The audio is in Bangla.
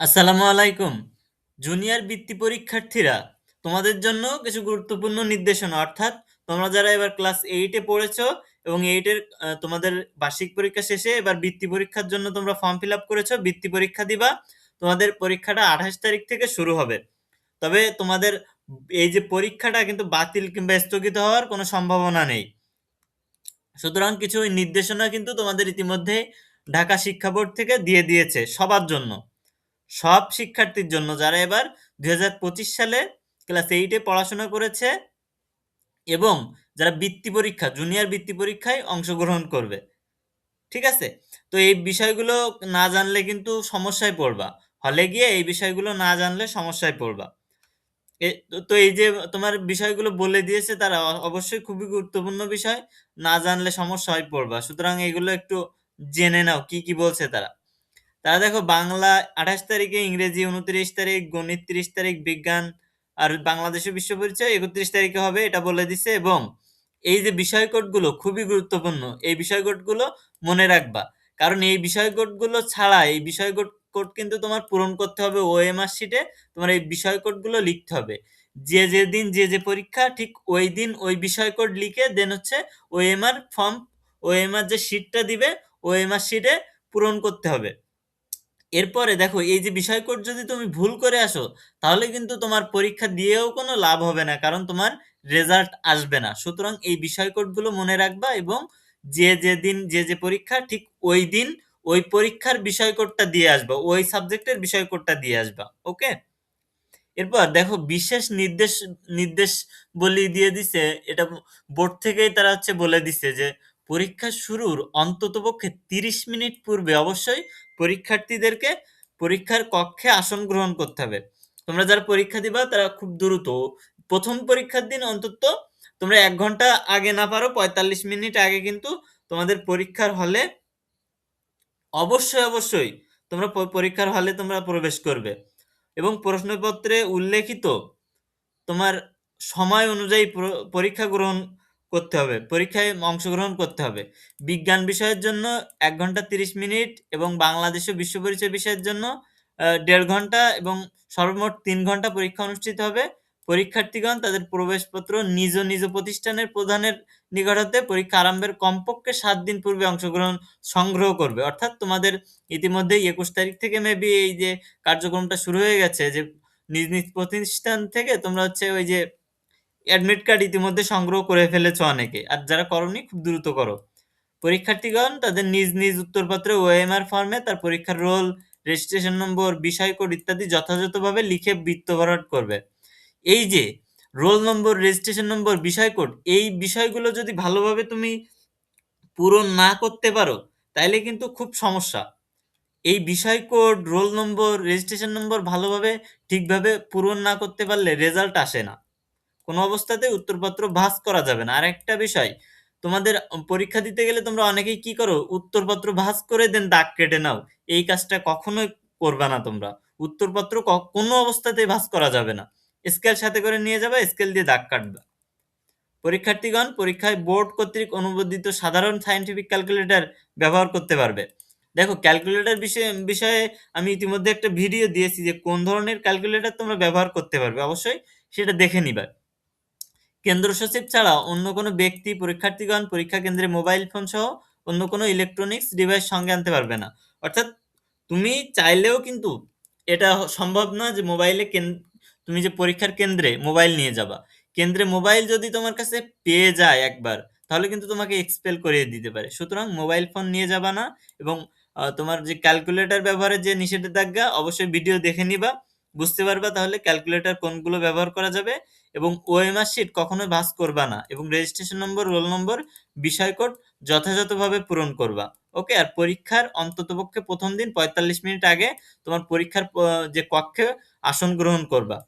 আসসালামু আলাইকুম। জুনিয়র বৃত্তি পরীক্ষার্থীরা, তোমাদের জন্য কিছু গুরুত্বপূর্ণ নির্দেশনা অর্থাৎ তোমরা যারা এবার ক্লাস 8 এ পড়েছো এবং এইটের তোমাদের বার্ষিক পরীক্ষা শেষে এবার বৃত্তি পরীক্ষার জন্য তোমরা ফর্ম ফিল আপ করেছ, বৃত্তি পরীক্ষা দিবা। তোমাদের পরীক্ষাটা 28 তারিখ থেকে শুরু হবে। তবে তোমাদের এই যে পরীক্ষাটা কিন্তু বাতিল কিংবা স্থগিত হওয়ার কোনো সম্ভাবনা নেই। সুতরাং কিছু নির্দেশনা কিন্তু তোমাদের ইতিমধ্যে ঢাকা শিক্ষা বোর্ড থেকে দিয়ে দিয়েছে সবার জন্য। সব শিক্ষার্থীর জন্য যারা এবার ২০২৫ সালে ক্লাস এইটে পড়াশোনা করেছে এবং যারা বৃত্তি পরীক্ষা, জুনিয়র বৃত্তি পরীক্ষায় অংশগ্রহণ করবে। ঠিক আছে? তো এই বিষয়গুলো না জানলে কিন্তু সমস্যায় পড়বা। হলে গিয়ে এই বিষয়গুলো না জানলে সমস্যায় পড়বা। তো এই যে তোমার বিষয়গুলো বলে দিয়েছে তারা অবশ্যই খুবই গুরুত্বপূর্ণ বিষয়। না জানলে সমস্যায় পড়বা। সুতরাং এগুলো একটু জেনে নাও কি, কি বলছে তারা। তারা দেখো বাংলা ২৮ তারিখে, ইংরেজি ২৯ তারিখ, গণিত ৩০ তারিখ, বিজ্ঞান আর বাংলাদেশের বিশ্ব পরিচয় ৩১ তারিখে হবে এটা বলে দিছে এবং এই যে বিষয় কোডগুলো খুবই গুরুত্বপূর্ণ। এই বিষয় কোডগুলো মনে রাখবা। কারণ এই বিষয় কোডগুলো ছাড়া এই বিষয় কোড কোড কিন্তু তোমার পূরণ করতে হবে ওএমআর শিটে তোমার এই বিষয় কোডগুলো লিখতে হবে। যে, যে দিন যে, যে পরীক্ষা ঠিক ওই দিন ওই বিষয় কোড লিখে দেন হচ্ছে ওএমআর ফর্ম ওএমআর যে শিটটা দিবে ওএমআর শিটে পূরণ করতে হবে। এরপরে দেখো এই যে বিষয় কোড যদি তুমি ভুল করে আসো, তাহলে কিন্তু তোমার পরীক্ষা দিয়েও কোনো লাভ হবে না। কারণ তোমার রেজাল্ট আসবে না। সুতরাং এই বিষয় কোডগুলো মনে রাখবা এবং যে, যেদিন যে, যে পরীক্ষা ঠিক ওই দিন ওই পরীক্ষার বিষয় কোডটা দিয়ে আসবা। ওই সাবজেক্টের বিষয় কোডটা দিয়ে আসবা। ওকে? এরপর দেখো বিশেষ নির্দেশ নির্দেশ বলি দিয়ে দিছে এটা বোর্ড থেকেই তারা হচ্ছে বলে দিছে যে পরীক্ষা শুরুর অন্ততপক্ষে ৩০ মিনিট পূর্বে অবশ্যই পরীক্ষার্থীদেরকে পরীক্ষার কক্ষে আসন গ্রহণ করতে হবে। তোমরা যারা পরীক্ষা দিবা তারা খুব দ্রুত প্রথম পরীক্ষার দিন অন্তত তোমরা এক ঘণ্টা আগে না পারো ৪৫ মিনিট আগে কিন্তু তোমাদের পরীক্ষার হলে অবশ্যই, অবশ্যই তোমরা পরীক্ষার হলে তোমরা প্রবেশ করবে। এবং প্রশ্নপত্রে উল্লেখিত তোমার সময় অনুযায়ী পরীক্ষা গ্রহণ করতে হবে। পরীক্ষায় অংশগ্রহণ করতে হবে। বিজ্ঞান বিষয়ের জন্য এক ঘণ্টা ৩০ মিনিট এবং বাংলাদেশ বিশ্ব পরিচয় বিষয়ের জন্য দেড় ১.৫ ঘণ্টা এবং সর্বমোট তিন ঘণ্টা পরীক্ষা অনুষ্ঠিত হবে। পরীক্ষার্থীগণ তাদের প্রবেশপত্র নিজ, নিজ প্রতিষ্ঠানের প্রধানের নিকট হতে পরীক্ষা আরম্ভের কমপক্ষে সাত দিন পূর্বে অংশগ্রহণ সংগ্রহ করবে। অর্থাৎ তোমাদের ইতিমধ্যেই ২১ তারিখ থেকে মেবি এই যে কার্যক্রমটা শুরু হয়ে গেছে যে নিজ, নিজ প্রতিষ্ঠান থেকে তোমরা হচ্ছে ওই যে অ্যাডমিট কার্ড ইতিমধ্যে সংগ্রহ করে ফেলেছো অনেকে। আর যারা করোনি খুব দ্রুত করো। পরীক্ষার্থীগণ তাদের নিজ, নিজ উত্তরপত্রে ওএমআর ফর্মে তার পরীক্ষার রোল, রেজিস্ট্রেশন নম্বর, বিষয় কোড ইত্যাদি যথাযথভাবে লিখে বৃত্ত ভরাট করবে। এই যে রোল নম্বর, রেজিস্ট্রেশন নম্বর, বিষয় কোড এই বিষয়গুলো যদি ভালোভাবে তুমি পূরণ না করতে পারো, তাইলে কিন্তু খুব সমস্যা। এই বিষয় code, roll number, registration number ভালোভাবে ঠিকভাবে পূরণ না করতে পারলে রেজাল্ট আসে না। কোনো অবস্থাতেই উত্তরপত্র ভাঁজ করা যাবে না। আর একটা বিষয়, তোমাদের পরীক্ষা দিতে গেলে তোমরা অনেকেই কি করো? উত্তরপত্র ভাঁজ করে দেন দাগ কেটে নাও। এই কাজটা কখনোই করবা না তোমরা। উত্তরপত্র কোনো অবস্থাতেই ভাঁজ করা যাবে না। স্কেল সাথে করে নিয়ে যাবে স্কেল দিয়ে দাগ কাটবা। পরীক্ষার্থীগণ পরীক্ষায় বোর্ড কর্তৃক অনুমোদিত সাধারণ সায়েন্টিফিক ক্যালকুলেটর ব্যবহার করতে পারবে। দেখো ক্যালকুলেটর বিষয়ে বিষয়ে আমি ইতিমধ্যে একটা ভিডিও দিয়েছি যে কোন ধরনের ক্যালকুলেটর তোমরা ব্যবহার করতে পারবে। অবশ্যই সেটা দেখে নিবা। কেন্দ্র সচিব ছাড়া অন্য কোনো ব্যক্তি পরীক্ষার্থীগণ পরীক্ষা কেন্দ্রে মোবাইল ফোন সহ অন্য কোনো ইলেকট্রনিক্স ডিভাইস সঙ্গে আনতে পারবে না। অর্থাৎ তুমি চাইলেও কিন্তু এটা সম্ভব না যে মোবাইলে তুমি যে পরীক্ষার কেন্দ্রে মোবাইল নিয়ে যাবা। কেন্দ্রে মোবাইল যদি তোমার কাছে পেয়ে যায় একবার, তাহলে কিন্তু তোমাকে এক্সপেল করিয়ে দিতে পারে। সুতরাং মোবাইল ফোন নিয়ে যাবা না এবং তোমার যে ক্যালকুলেটর ব্যবহারের যে নিষেধাজ্ঞা অবশ্যই ভিডিও দেখে নিবা। বুঝতে পারবা তাহলে ক্যালকুলেটর কোনগুলো ব্যবহার করা যাবে এবং ওএমআর শিট কখনো ভাস করবা না এবং রেজিস্ট্রেশন নম্বর, রোল নম্বর, বিষয় কোড যথাযথভাবে পূরণ করবা। ওকে? আর পরীক্ষার অন্ততপক্ষে প্রথম দিন ৪৫ মিনিট আগে তোমার পরীক্ষার যে কক্ষে আসন গ্রহণ করবা।